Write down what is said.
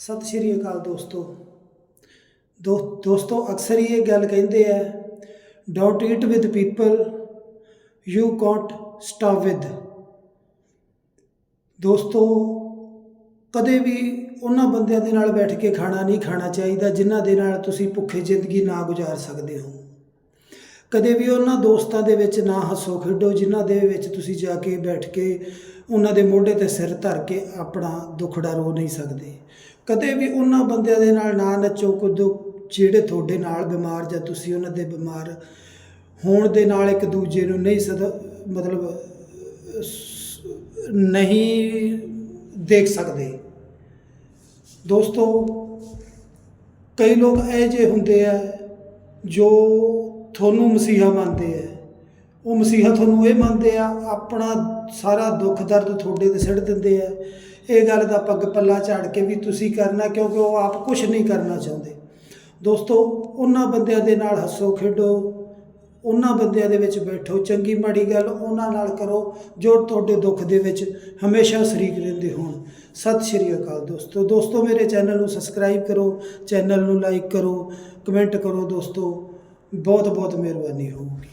ਸਤਿ ਸ਼੍ਰੀ ਅਕਾਲ ਦੋਸਤੋ। ਦੋ- ਦੋਸਤੋ, ਅਕਸਰ ਹੀ ਇਹ ਗੱਲ ਕਹਿੰਦੇ ਆ dot eat with people you can't stop with ਦੋਸਤੋ, ਕਦੇ ਵੀ ਉਹਨਾਂ ਬੰਦਿਆਂ ਦੇ ਨਾਲ ਬੈਠ ਕੇ ਖਾਣਾ ਨਹੀਂ ਖਾਣਾ ਚਾਹੀਦਾ, ਜਿਨ੍ਹਾਂ ਦੇ ਨਾਲ ਤੁਸੀਂ ਭੁੱਖੇ ਜ਼ਿੰਦਗੀ ਨਾ ਗੁਜ਼ਾਰ ਸਕਦੇ ਹੋ। ਕਦੇ ਵੀ ਉਹਨਾਂ ਦੋਸਤਾਂ ਦੇ ਵਿੱਚ ਨਾ ਹੱਸੋ, ਖੇਡੋ, ਜਿਨ੍ਹਾਂ ਦੇ ਵਿੱਚ ਤੁਸੀਂ ਜਾ ਕੇ ਬੈਠ ਕੇ ਉਹਨਾਂ ਦੇ ਮੋਢੇ ਤੇ ਸਿਰ ਧਰ ਕੇ ਆਪਣਾ ਦੁੱਖੜਾ ਰੋ ਨਹੀਂ ਸਕਦੇ। ਕਦੇ ਵੀ ਉਹਨਾਂ ਬੰਦਿਆਂ ਦੇ ਨਾਲ ਨਾ ਨੱਚੋ, ਕੁੱਦੋ, ਜਿਹੜੇ ਤੁਹਾਡੇ ਨਾਲ ਬਿਮਾਰ ਜਾਂ ਤੁਸੀਂ ਉਹਨਾਂ ਦੇ ਬਿਮਾਰ ਹੋਣ ਦੇ ਨਾਲ ਇੱਕ ਦੂਜੇ ਨੂੰ ਨਹੀਂ ਸਦ, ਮਤਲਬ, ਨਹੀਂ ਦੇਖ ਸਕਦੇ। ਦੋਸਤੋ, ਕਈ ਲੋਕ ਇਹ ਜਿਹੇ ਹੁੰਦੇ ਆ ਜੋ ਤੁਹਾਨੂੰ ਮਸੀਹਾ ਮੰਨਦੇ ਆ। ਉਹ ਮਸੀਹਾ ਤੁਹਾਨੂੰ ਇਹ ਮੰਨਦੇ ਆ, ਆਪਣਾ ਸਾਰਾ ਦੁੱਖ ਦਰਦ ਤੁਹਾਡੇ ਤੇ ਸਿੱਟ ਦਿੰਦੇ ਆ। ਇਹ ਗੱਲ ਦਾ ਪੱਗ ਪੱਲਾ ਝਾੜ ਕੇ ਵੀ ਤੁਸੀਂ ਕਰਨਾ ਕਿਉਂਕਿ ਉਹ ਆਪ ਕੁਝ ਨਹੀਂ ਕਰਨਾ ਚਾਹੁੰਦੇ। ਦੋਸਤੋ, ਉਹਨਾਂ ਬੰਦਿਆਂ ਦੇ ਨਾਲ ਹੱਸੋ, ਖੇਡੋ। ਉਹਨਾਂ ਬੰਦਿਆਂ ਦੇ ਵਿੱਚ ਬੈਠੋ। ਚੰਗੀ ਮਾੜੀ ਗੱਲ ਉਹਨਾਂ ਨਾਲ ਕਰੋ ਜੋ ਤੁਹਾਡੇ ਦੁੱਖ ਦੇ ਵਿੱਚ ਹਮੇਸ਼ਾ ਸ਼ਰੀਕ ਰਹਿੰਦੇ ਹੋਣ। ਸਤਿ ਸ਼੍ਰੀ ਅਕਾਲ ਦੋਸਤੋ। ਦੋਸਤੋ, ਮੇਰੇ ਚੈਨਲ ਨੂੰ ਸਬਸਕ੍ਰਾਈਬ ਕਰੋ, ਚੈਨਲ ਨੂੰ ਲਾਈਕ ਕਰੋ ਕਮੈਂਟ ਕਰੋ ਦੋਸਤੋ। ਬਹੁਤ ਬਹੁਤ ਮਿਹਰਬਾਨੀ ਹੋਊਗੀ।